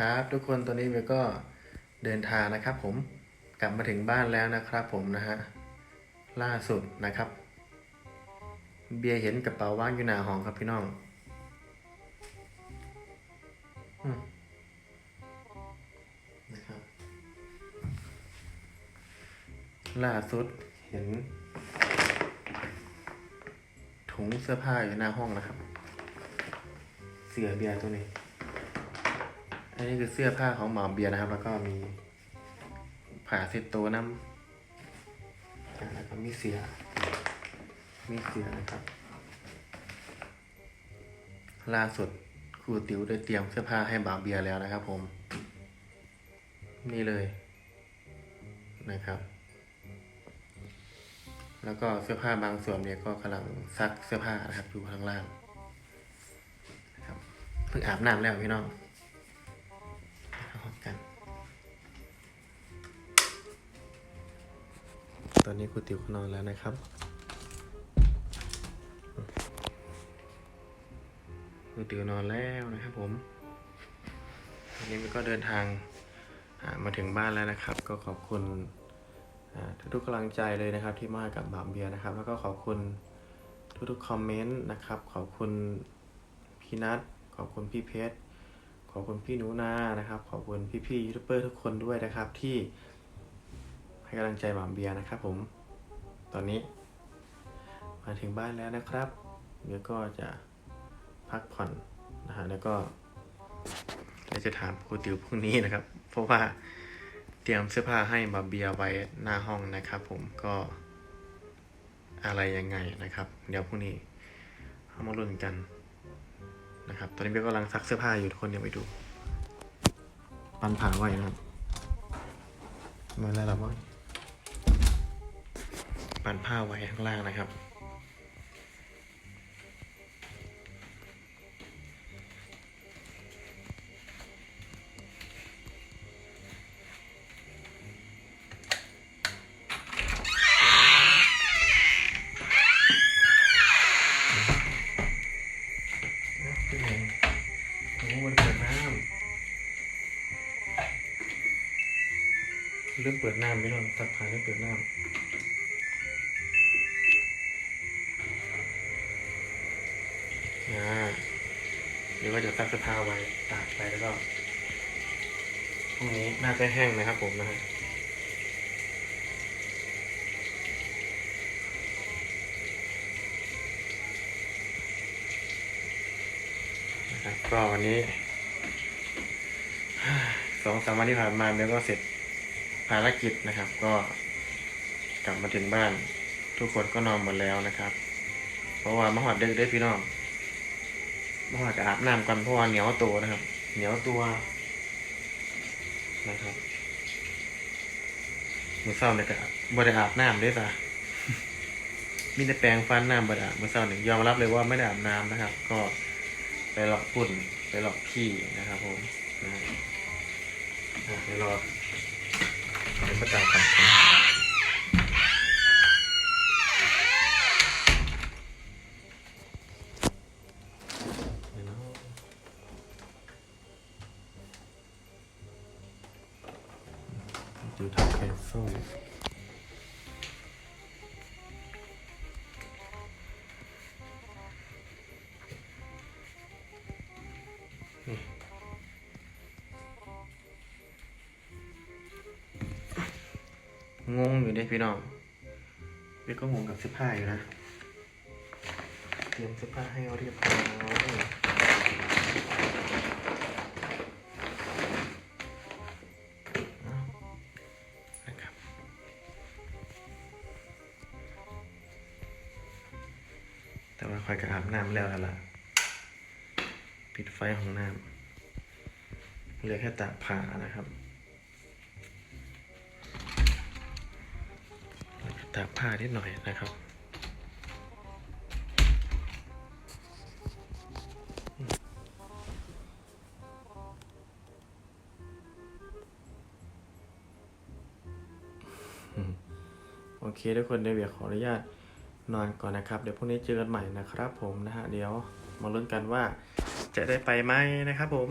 ครับ ทุกคนตอนนี้เบลก็เดินทางนะครับผมกลับมาถึงบ้านแล้วนะครับผมนะฮะล่าสุดนะครับ เบียเห็นกระเป๋าว่างอยู่หน้าห้องครับพี่น้องอนะครับล่าสุดเห็น ถุงเสื้อผ้าอยู่หน้าห้องนะครับ เสื้อเบียร์ตัวนี้ อันนี้คือเสื้อผ้าของหมอเบียร์นะครับ แล้วก็มีผ่าเซตโตวน้ำแล้วก็มีเสียมีเสียนะครับ ล่าสุดครูติ๋วได้เตรียมเสื้อผ้าให้บ่าวเบียร์แล้วนะครับ ผม นี่เลยนะครับ แล้วก็เสื้อผ้าบางส่วนเนี่ยก็กำลังซักเสื้อผ้านะครับอยู่ข้างล่างนะครับเพิ่งอาบน้ำแล้วพี่น้อง ตอนนี้ครูติวก็นอนแล้วนะครับครูติวนอนแล้วนะครับผมวันนี้มันก็เดินทางมาถึงบ้านแล้วนะครับ ก็ขอบคุณทุกๆกำลังใจเลยนะครับที่มากับบามเบียนะครับ แล้วก็ขอบคุณทุกๆคอมเมนต์นะครับ ขอบคุณพี่นัทขอบคุณพี่เพชรขอบคุณพี่หนูนานะครับ ขอบคุณพี่ๆยูทูบเบอร์ทุกคนด้วยนะครับที่ ให้กำลังใจบามเบียร์นะครับผม ตอนนี้ มาถึงบ้านแล้วนะครับ เดี๋ยวก็จะพักผ่อนนะฮะแล้วก็เดี๋ยวจะถามครูติวพรุ่งนี้นะครับ เพราะว่าเตรียมเสื้อผ้าให้บาเบียไว้หน้าห้องนะครับ ผมก็อะไรยังไงนะครับ เดี๋ยวพรุ่งนี้เอามาลุ้นกันนะครับ ตอนนี้เบียกำลังซักเสื้อผ้าอยู่ทุกคนเดี๋ยวไปดู ปันผ่าไว้นะครับมาแล้วละมั้ง ปันผ้าไว้ข้างล่างนะครับเองเปิดน้ำเริ่มเปิดน้ำไม่ต้องสักพักเริ่มเปิดน้ำอ่าเดี๋ยวก็จะซักเสื้อผ้าไว้ตากไปแล้วก็พรุ่งนี้น่าจะแห้งนะครับผมนะฮะครับก็วันนี้สองสามวันที่ผ่านมาเบลก็เสร็จภารกิจนะครับ ก็กลับมาถึงบ้าน ทุกคนก็นอนหมดแล้วนะครับ เพราะว่ามาหอดเด็กได้พี่น้อง น้องมาหอดก็อาบน้ำกันเพราะว่าเหนียวตัวนะครับ เหนียวตัวนะครับมือเศร้าเนี่ยก็บ่ได้อาบน้ำด้วยจ้ะมีแต่แปรงฟันน้ำบ่ได้อาบมือเศร้าเนี่ยยอมรับเลยว่าไม่ได้อาบน้ำนะครับ ก็ไปหลอกปุ่นไปหลอกขี้นะครับ ผมนะฮะอะเดี๋ยวรอเดี๋ยวประจำกัน ดูทำแคนเซิลงงอยู่เด้พี่น้องเด็กก็งงกับเสื้อผ้าอยู่นะ เตรียมเสื้อผ้าให้เรียบร้อย แต่ว่าคอยกับอาบน้ำแล้วแล้วล่ะปิดไฟของน้ำเหลือแค่ตากผ้านะครับตากผ้านิดหน่อยนะครับโอเคทุกคนเดี๋ยวเบียขออนุญาต นอนก่อนนะครับ เดี๋ยวพรุ่งนี้เจอกันใหม่นะครับผมนะฮะเดี๋ยวมาลุ้นกันว่าจะได้ไปไหมนะครับผม